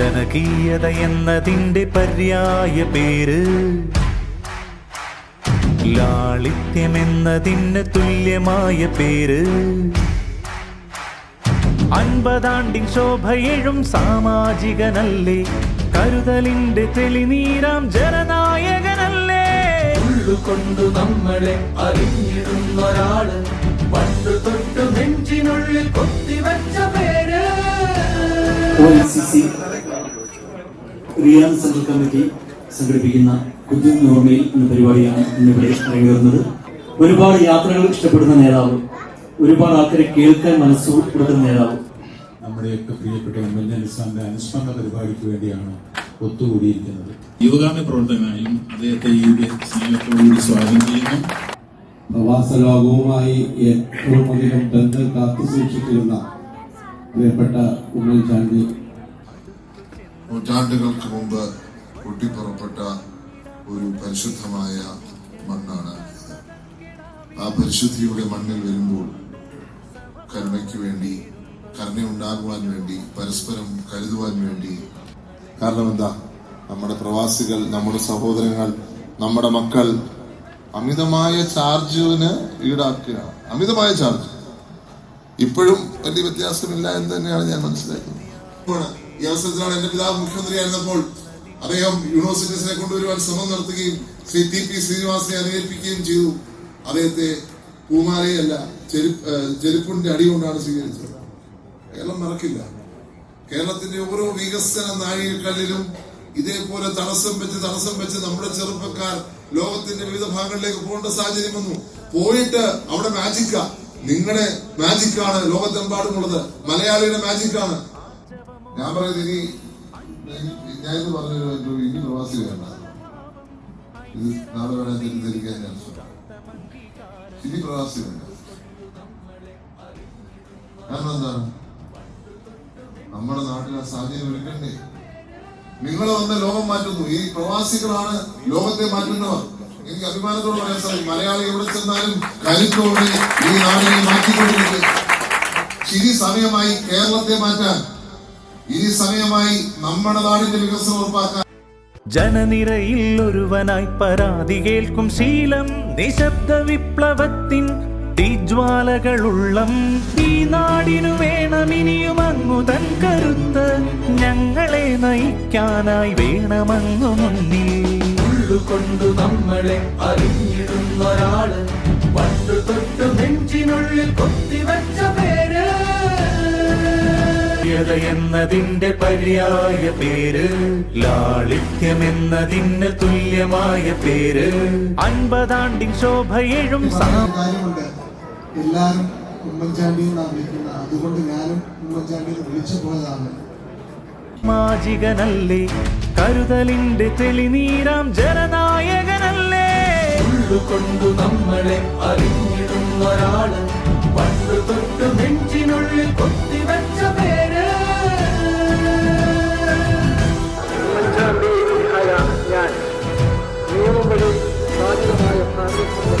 ജനകീയത എന്നതിന്റെ പര്യായ പേര്. ലാളിത്യം എന്നതിന് തുല്യമായ പേര്. അൻപതാണ്ടിൻ ശോഭയെഴും സാമാജികനല്ലേ. കരുതലിന്റെ തെളിനീരാം ജനനായകനല്ലേ. ഉള്ളുകൊണ്ടു നമ്മളെ അറിഞ്ഞിരുന്നൊരാൾ പണ്ടു തൊട്ടു നെഞ്ചിനുള്ളിൽ കൊത്തിവെച്ച പേര്. റിയാദ് സെൻട്രൽ കമ്മിറ്റി സംഘടിപ്പിക്കുന്ന കുതു നോർമയിൽ എന്ന പരിപാടിയാണ് ഇന്നിവിടെ അരങ്ങേറുന്നത്. ഒരുപാട് യാത്രകൾ ഇഷ്ടപ്പെടുന്ന നേതാവ് ഒരുപാട് ആൾക്കാരെ കേൾക്കാൻ മനസ്സു കൊടുക്കുന്ന നേതാവ്. നമ്മുടെയൊക്കെ പ്രിയപ്പെട്ട എം എൽ എ നിസാന്റെ അനുസ്മരണ പരിപാടിക്ക് വേണ്ടിയാണ് ഒത്തുകൂടിയിരിക്കുന്നത്. യുവഗാമി പ്രവർത്തകനായും അദ്ദേഹത്തെ ഈ സ്നേഹത്തോടുകൂടി സ്വാഗതം ചെയ്യുന്നു. പ്രവാസ ലോകവുമായി ഏറ്റവും അധികം ബന്ധം കാത്തുസൂക്ഷിച്ചിരുന്ന പ്രിയപ്പെട്ട ഉമ്മൻചാണ്ടി നൂറ്റാണ്ടുകൾക്ക് മുമ്പ് പൊട്ടിപ്പുറപ്പെട്ട ഒരു പരിശുദ്ധമായ മണ്ണാണ് ആ പരിശുദ്ധിയുടെ മണ്ണിൽ വരുമ്പോൾ കരുണയ്ക്ക് വേണ്ടി കരുണയുണ്ടാകുവാൻ വേണ്ടി പരസ്പരം കരുതുവാൻ വേണ്ടി. കാരണം എന്താ? നമ്മുടെ പ്രവാസികൾ നമ്മുടെ സഹോദരങ്ങൾ നമ്മുടെ മക്കൾ അമിതമായ ചാർജിന് ഈടാക്കുകയാണ്. അമിതമായ ചാർജ്. ഇപ്പോഴും വലിയ വ്യത്യാസമില്ല എന്ന് തന്നെയാണ് ഞാൻ മനസ്സിലാക്കുന്നത്. ഈ അവസരത്തിലാണ് എന്റെ പിതാവ് മുഖ്യമന്ത്രിയായിരുന്നപ്പോൾ അദ്ദേഹം യൂണിവേഴ്സിറ്റീസിനെ കൊണ്ടുവരുവാൻ ശ്രമം നടത്തുകയും ശ്രീ ടി പി ശ്രീനിവാസിനെ അനുകരിപ്പിക്കുകയും ചെയ്തു. അദ്ദേഹത്തെ പൂമാലയല്ല ചെരുപ്പിന്റെ അടി കൊണ്ടാണ് സ്വീകരിച്ചത്. കേരളം മറക്കില്ല. കേരളത്തിന്റെ ഓരോ വികസന നാഴികക്കല്ലിലും ഇതേപോലെ തടസ്സം വെച്ച് തടസ്സം വെച്ച് നമ്മുടെ ചെറുപ്പക്കാർ ലോകത്തിന്റെ വിവിധ ഭാഗങ്ങളിലേക്ക് പോകേണ്ട സാഹചര്യം വന്നു. പോയിട്ട് അവിടെ മാജിക്കാ നിങ്ങളുടെ മാജിക്കാണ് ലോകത്തെമ്പാടുമുള്ളത്. മലയാളിയുടെ മാജിക്കാണ് ഞാൻ പറയുന്നത് ഇനി ഞാൻ ഇത് പറഞ്ഞു ഇനി പ്രവാസി വേണ്ട. ഇത് നാളെ വേണേ തെറ്റിദ്ധരിക്കാൻ ഞാൻ. ഇനി പ്രവാസി വേണ്ട. കാരണം എന്താണ്? നമ്മുടെ നാട്ടിൽ ആ സാഹചര്യം ഒരുക്കണ്ടേ? നിങ്ങൾ വന്ന് ലോകം മാറ്റുന്നു. ഈ പ്രവാസികളാണ് ലോകത്തെ മാറ്റുന്നവർ. എനിക്ക് അഭിമാനത്തോട് പറയാൻ സാധിക്കും. മലയാളി എവിടെ ചെന്നാലും കരുത്തോടെ ഈ നാടിനെ മാറ്റിക്കൊണ്ടിരിക്കുക. ശരി സമയമായി കേരളത്തെ മാറ്റാൻ ഇനി സമയമായി നമ്മുടെ നാടിന്റെ വികസനം ഉറപ്പാക്കാൻ ജനനിരയിൽ ഒരുവനായി പരാതി കേൾക്കും ശീലം നിശബ്ദ വിപ്ലവത്തിൻ തീജ്വാലകളുള്ളം. ഈ നാടിനു വേണമിനിയും അങ്ങു തൻ കരുത്ത് ഞങ്ങളെ നയിക്കാനായി വേണമങ്ങു മുന്നിൽ. ഉള്ളുകൊണ്ട് നമ്മളെ അറിഞ്ഞിടുന്നൊരാൾ യത എന്നതിന്റെ പര്യായ പേര് ലാളിത്യം എന്നതിന് തുല്യമായ പേര് അൻപതാണ്ടിൻ ശോഭയെഴും എല്ലാവരും ഉമ്മൻചാണ്ടി എന്നാണ് അതുകൊണ്ട് ഞാനും ഉമ്മൻചാണ്ടി വിളിച്ചു പോയതാണ് മാജികനല്ലേ കരുതലിന്റെ തെളിനീരാം ജനനായകനല്ലേ ഉള്ളുകൊണ്ടു നമ്മളെ അറിഞ്ഞിടുന്നൊരാൾ പണ്ട് തൊട്ട് നെഞ്ചിനുള്ളിൽ കൊത്തിവെച്ച പേര് Ah, não.